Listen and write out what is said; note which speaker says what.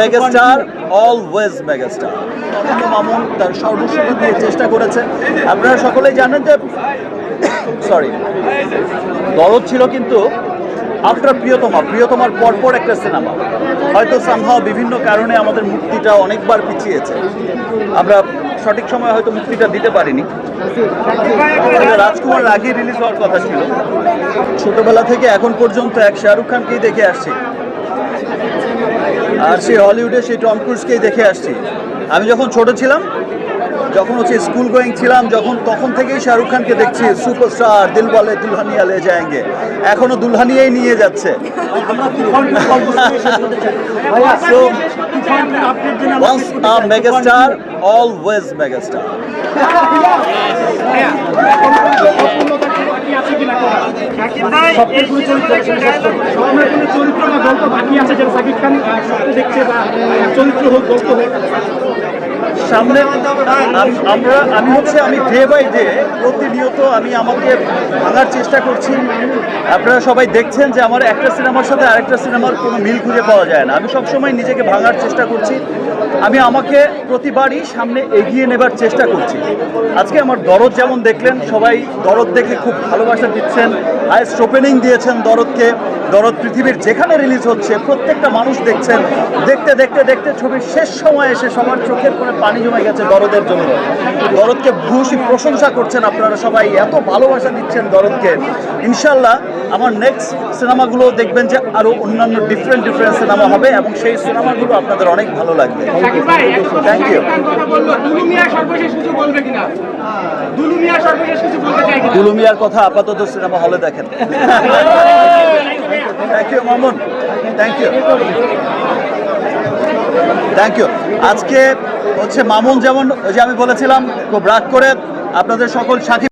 Speaker 1: Megastar megastar চেষ্টা আপনারা সকলেই জানেন যে সরি দরদ ছিল কিন্তু আফটার প্রিয়তমা, প্রিয়তমার পরপর একটা সিনেমা। হয়তো সামহাও বিভিন্ন কারণে আমাদের মুক্তিটা অনেকবার পিছিয়েছে। আমরা সঠিক সময় হয়তো মুক্তিটা দিতে পারিনি। রাজকুমার আগে রিলিজ হওয়ার কথা ছিল। ছোটবেলা থেকে এখন পর্যন্ত এক শাহরুখ খানকেই দেখে আসছি। আর সেই হলিউডে সেই টম ক্রুজকেই দেখে আসছি। আমি যখন ছোট ছিলাম যখন হচ্ছে স্কুল গোয়িং ছিলাম যখন তখন থেকেই শাহরুখ খানকে দেখছি সুপারস্টার দিল বলে দুলহানিয়া লে যায়েঙ্গে এখনও দুলহানিয়াই নিয়ে যাচ্ছে। So, once a
Speaker 2: কোনো চরিত্র বা গল্প বাকি আছে? যেটা সাকিব খান দেখছে বা চরিত্র হোক, গল্প হোক।
Speaker 1: সামনে আমরা, আমি হচ্ছে, আমি ডে বাই ডে প্রতিনিয়ত আমি আমাকে ভাঙার চেষ্টা করছি। আপনারা সবাই দেখছেন যে আমার একটা সিনেমার সাথে আরেকটা সিনেমার কোনো মিল খুঁজে পাওয়া যায় না। আমি সবসময় নিজেকে ভাঙার চেষ্টা করছি। আমি আমাকে প্রতিবারই সামনে এগিয়ে নেবার চেষ্টা করছি। আজকে আমার দরদ যেমন দেখলেন, সবাই দরদ দেখে খুব ভালোবাসা দিচ্ছেন। হায়েস্ট ওপেনিং দিয়েছেন দরদকে। দরদ পৃথিবীর যেখানে রিলিজ হচ্ছে, প্রত্যেকটা মানুষ দেখছেন। দেখতে দেখতে দেখতে ছবির শেষ সময় এসে সবার চোখের কোণে পানি জমে গেছে দরদের জন্য। দরদকে ভূয়সী প্রশংসা করছেন আপনারা সবাই। এত ভালোবাসা দিচ্ছেন দরদকে। ইনশাল্লাহ আমার নেক্সট সিনেমাগুলো দেখবেন যে আরও অন্যান্য ডিফারেন্ট ডিফারেন্ট সিনেমা হবে এবং সেই সিনেমাগুলো আপনাদের অনেক ভালো লাগবে।
Speaker 2: থ্যাংক ভাই একটু কথা
Speaker 1: Thank you.
Speaker 2: সাকিব খান কথা বলল দুলু মিয়া সর্বশেষ কিছু বলবে কিনা? দুলু মিয়া সর্বশেষ কিছু বলতে চাই কিনা?
Speaker 1: দুলু মিয়ার কথা আপাতত সিনেমা হলে দেখেন। Thank you Mamun thank you thank you আজকে হচ্ছে মামুন যেমন, ওই যে আমি বলেছিলাম, খুব রাগ করে আপনাদের সকল সাথী